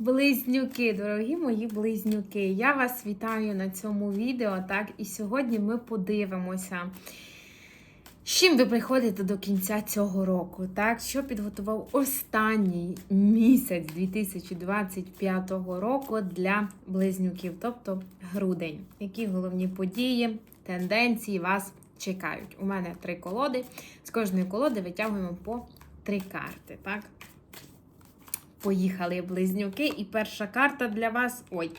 Близнюки, дорогі мої близнюки, я вас вітаю на цьому відео. Так, і сьогодні ми подивимося, з чим ви приходите до кінця цього року. Так, що підготував останній місяць 2025 року для близнюків, тобто грудень. Які головні події, тенденції вас чекають? У мене три колоди. З кожної колоди витягуємо по три карти. Так? Поїхали близнюки. І перша карта для вас. Ой.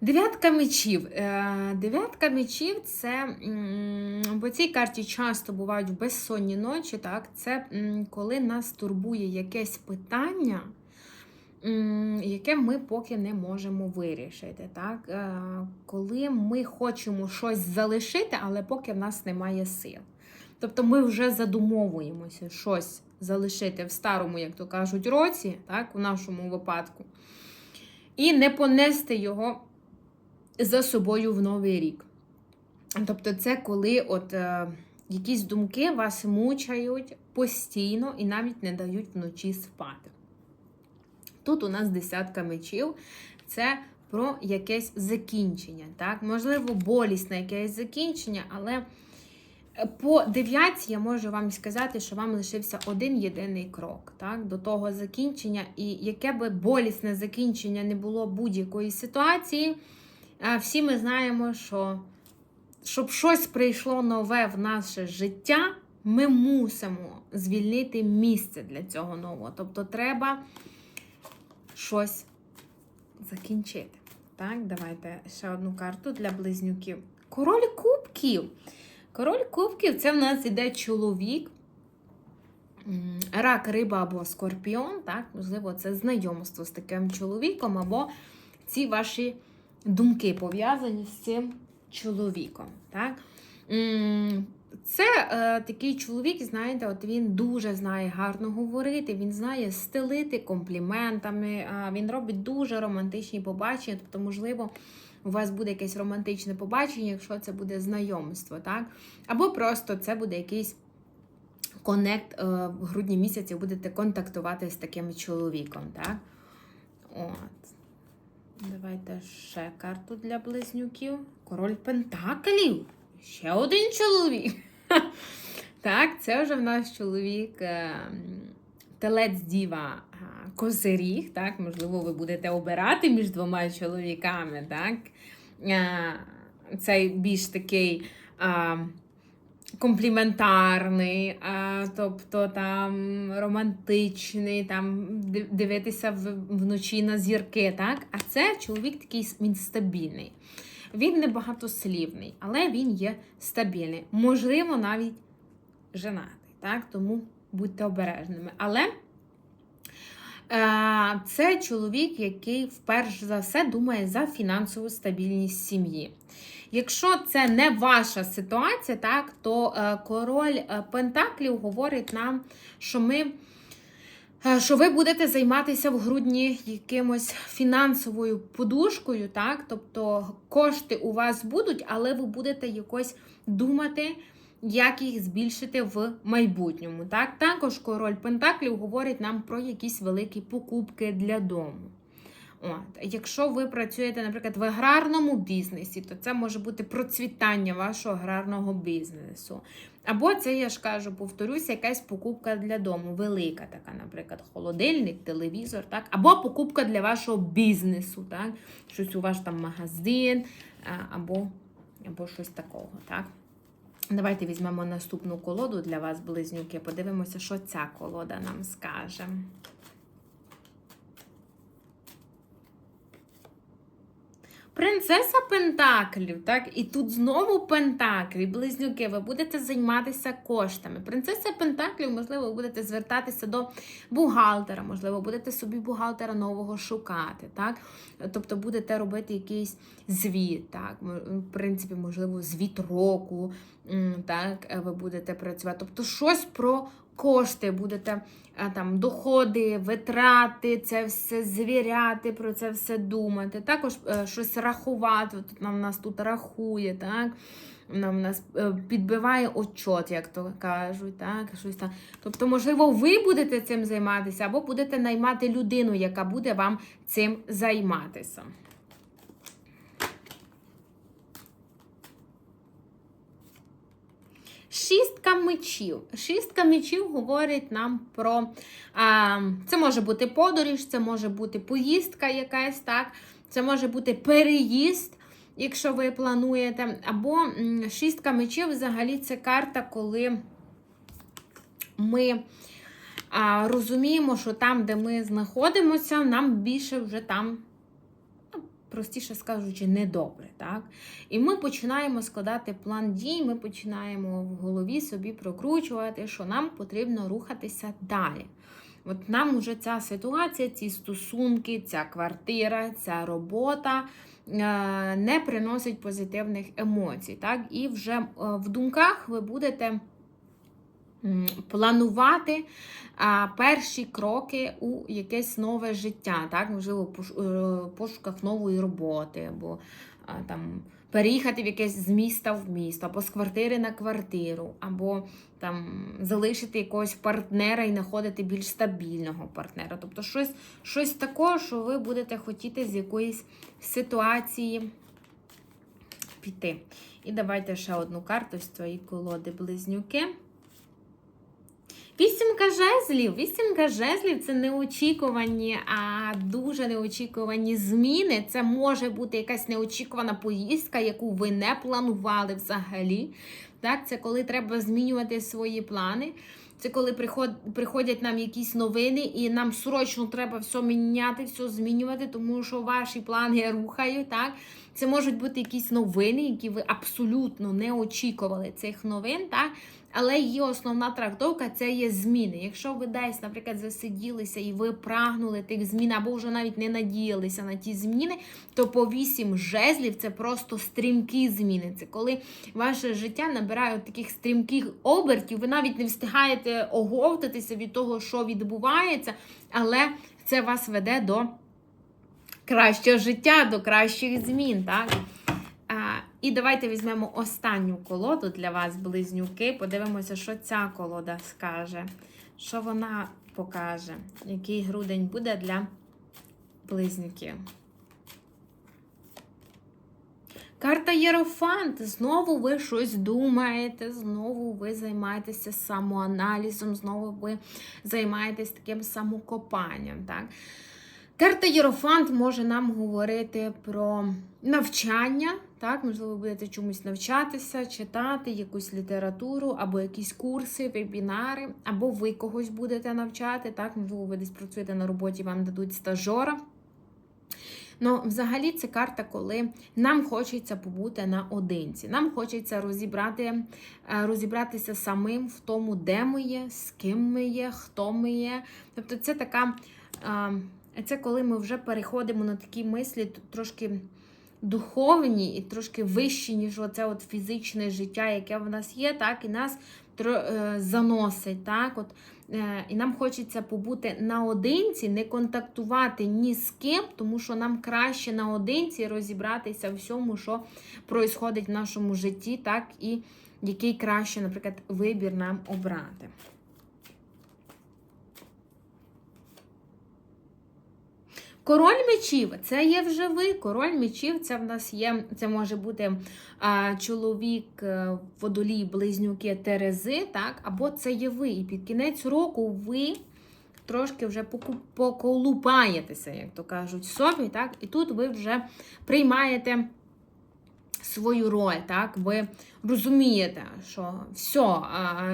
Дев'ятка мечів. Е, Дев'ятка мечів це по цій карті часто бувають безсонні ночі. Так? Це коли нас турбує якесь питання, яке ми поки не можемо вирішити. Так? Е, Коли ми хочемо щось залишити, але поки в нас немає сил. Тобто ми вже задумовуємося щось залишити в старому, як то кажуть, році, так, у нашому випадку, і не понести його за собою в новий рік. Тобто, це коли от, е, якісь думки вас мучають постійно і навіть не дають вночі спати. Тут у нас десятка мечів. Це про якесь закінчення. Так? Можливо, болісне якесь закінчення, але по дев'ятці я можу вам сказати, що вам лишився один єдиний крок так, до того закінчення. І яке би болісне закінчення не було будь-якої ситуації, всі ми знаємо, що щоб щось прийшло нове в наше життя, ми мусимо звільнити місце для цього нового. Тобто треба щось закінчити. Так, давайте ще одну карту для близнюків. Король кубків. Король кубків це в нас іде чоловік, рак, риба або скорпіон. Так? Можливо, це знайомство з таким чоловіком, або ці ваші думки пов'язані з цим чоловіком. Так? Це е, такий чоловік, знаєте, от він дуже знає гарно говорити, він знає стелити компліментами, а він робить дуже романтичні побачення, тобто, можливо, у вас буде якесь романтичне побачення, якщо це буде знайомство, так? Або просто це буде якийсь конект е, в грудні місяці будете контактувати з таким чоловіком, так? От. Давайте ще карту для близнюків. Король Пентаклів. Ще один чоловік. Так, це вже в нас чоловік. е, Телець Діва Козиріг, так, можливо, ви будете обирати між двома чоловіками, так? Цей більш такий а, компліментарний, а, тобто там романтичний, там дивитися вночі на зірки, так? А це чоловік такий він стабільний. Він не багатослівний, але він є стабільний. Можливо, навіть женатий, так? Тому будьте обережними. Але е, це чоловік, який вперше за все думає за фінансову стабільність сім'ї. Якщо це не ваша ситуація, так, то е, король е, Пентаклів говорить нам, що ми. е, Що ви будете займатися в грудні якимось фінансовою подушкою, так? Тобто кошти у вас будуть, але ви будете якось думати, як їх збільшити в майбутньому. Так? Також король Пентаклів говорить нам про якісь великі покупки для дому. От. Якщо ви працюєте, наприклад, в аграрному бізнесі, то це може бути процвітання вашого аграрного бізнесу. Або це, я ж кажу, повторюся, якась покупка для дому, велика така, наприклад, холодильник, телевізор, так? або покупка для вашого бізнесу, так? щось у ваш там магазин, або, або щось такого. Так? Давайте візьмемо наступну колоду для вас, близнюки. Подивимося, що ця колода нам скаже. Принцеса Пентаклів, так, і тут знову Пентаклі, близнюки, ви будете займатися коштами. Принцеса Пентаклів, можливо, ви будете звертатися до бухгалтера, можливо, будете собі бухгалтера нового шукати. так? Тобто будете робити якийсь звіт, так? В принципі, можливо, звіт року, так, ви будете працювати. Тобто щось про кошти, будете там доходи, витрати, це все звіряти, про це все думати. Також е, щось рахувати. Тут нам нас тут рахує, так? Нам нас е, підбиває отчот, як то кажуть, так? Щось там. Тобто, можливо, ви будете цим займатися, або будете наймати людину, яка буде вам цим займатися. Шістка мечів. Шістка мечів говорить нам про. А, це може бути подорож, це може бути поїздка якась, так? Це може бути переїзд, якщо ви плануєте. Або шістка мечів взагалі це карта, коли ми а, розуміємо, що там, де ми знаходимося, нам більше вже там простіше скажучи, недобре. Так? І ми починаємо складати план дій, ми починаємо в голові собі прокручувати, що нам потрібно рухатися далі. От нам вже ця ситуація, ці стосунки, ця квартира, ця робота е, не приносить позитивних емоцій. Так? І вже е, в думках ви будете планувати перші кроки у якесь нове життя, так, можливо, е, пошуках нової роботи, або там переїхати в якесь з міста в місто, або з квартири на квартиру, або там залишити якогось партнера і знаходити більш стабільного партнера. Тобто щось, щось таке, що ви будете хотіти з якоїсь ситуації піти. І давайте ще одну карту з цієї колоди близнюки. Вісімка жезлів. Вісімка жезлів це неочікувані, а дуже неочікувані зміни. Це може бути якась неочікувана поїздка, яку ви не планували взагалі. Так, Це коли треба змінювати свої плани. Це коли приходять нам якісь новини, і нам срочно треба все міняти, все змінювати, тому що ваші плани рухають. так? Це можуть бути якісь новини, які ви абсолютно не очікували цих новин. так? Але її основна трактовка це є зміни. Якщо ви десь, наприклад, засиділися і ви прагнули тих змін, або вже навіть не надіялися на ті зміни, то по вісім жезлів це просто стрімкі зміни. Це коли ваше життя набирає таких стрімких обертів, ви навіть не встигаєте оговтатися від того, що відбувається, але це вас веде до кращого життя, до кращих змін. так? І давайте візьмемо останню колоду для вас, близнюки. Подивимося, що ця колода скаже, що вона покаже, який грудень буде для близнюків. Карта Єрофант. Знову ви щось думаєте, знову ви займаєтеся самоаналізом, знову ви займаєтесь таким самокопанням. так? Карта Єрофант може нам говорити про навчання, так, можливо, будете чомусь навчатися, читати якусь літературу, або якісь курси, вебінари, або ви когось будете навчати, так, можливо, ви десь працюєте на роботі, вам дадуть стажора. Ну, взагалі, це карта, коли нам хочеться побути наодинці. Нам хочеться розібрати, е, розібратися самим в тому, де ми є, з ким ми є, хто ми є. Тобто, це така. Це коли ми вже переходимо на такі мислі трошки духовні і трошки вищі, ніж оце от фізичне життя, яке в нас є, так, і нас е, заносить. так, от, е, І нам хочеться побути наодинці, не контактувати ні з ким, тому що нам краще наодинці розібратися в всьому, що происходить в нашому житті, так, і який краще, наприклад, вибір нам обрати. Король мечів це є вже ви. Король мечів це в нас є, це може бути а, чоловік е, водолій, близнюки Терези, так? або це є ви. І під кінець року ви трошки вже поколупаєтеся, як то кажуть, собі. так? І тут ви вже приймаєте свою роль, так? Ви розумієте, що все,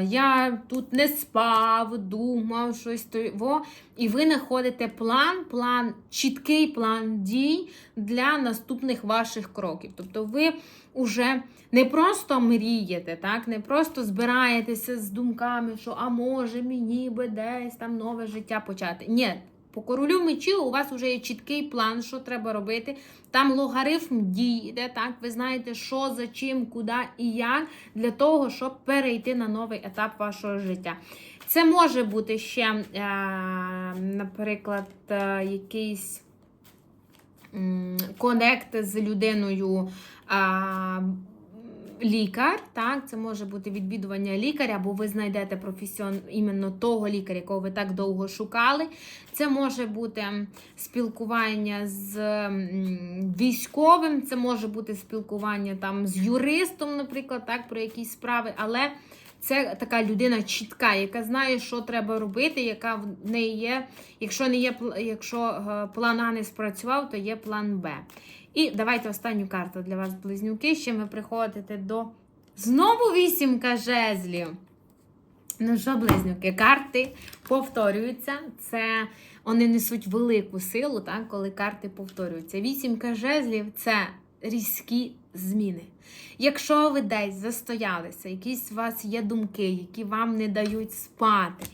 я тут не спав, думав щось того, і ви знаходите план, план, чіткий план дій для наступних ваших кроків. Тобто ви вже не просто мрієте, так? не просто збираєтеся з думками, що а може мені би десь там нове життя почати. Ні. По королю мечів у вас вже є чіткий план, що треба робити. Там логарифм дій так? Ви знаєте, що, за чим, куди і як, для того, щоб перейти на новий етап вашого життя. Це може бути ще, е, наприклад, е, якийсь конект з людиною. Лікар, так, це може бути відвідування лікаря, або ви знайдете професіон іменно того лікаря, якого ви так довго шукали. Це може бути спілкування з військовим, це може бути спілкування там з юристом, наприклад, так, про якісь справи, але це така людина чітка, яка знає, що треба робити, яка в неї є. Якщо не є якщо е, план А не спрацював, то є план Б. І давайте останню карту для вас, близнюки. Ще ви приходите до знову вісімка жезлів. Ну що, близнюки, карти повторюються. Це вони несуть велику силу, так, коли карти повторюються. Вісімка жезлів це різкі зміни. Якщо ви десь застоялися, якісь у вас є думки, які вам не дають спати.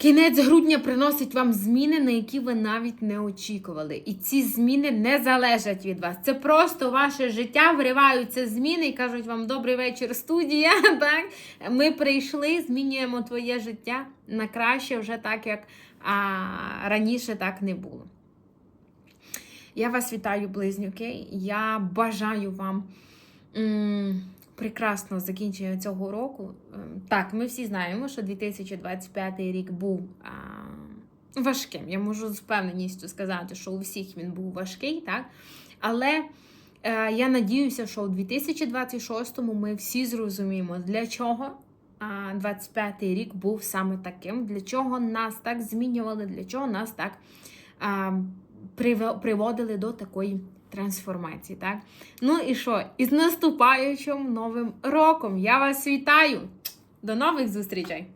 Кінець грудня приносить вам зміни, на які ви навіть не очікували. І ці зміни не залежать від вас. Це просто ваше життя вриваються зміни і кажуть вам добрий вечір, студія. Так? Ми прийшли, змінюємо твоє життя на краще, вже так, як а, раніше так не було. Я вас вітаю, близнюки. Я бажаю вам прекрасного закінчення цього року. Ем, Так, ми всі знаємо, що 2025 рік був а, важким. Я можу з впевненістю сказати, що у всіх він був важкий, так? Але е, я надіюся, що у 2026 ми всі зрозуміємо, для чого. а, 25 рік був саме таким, для чого нас так змінювали, для чого нас так а, приводили до такої трансформації. Так? Ну і що? Із наступаючим новим роком! Я вас вітаю! До нових зустрічей!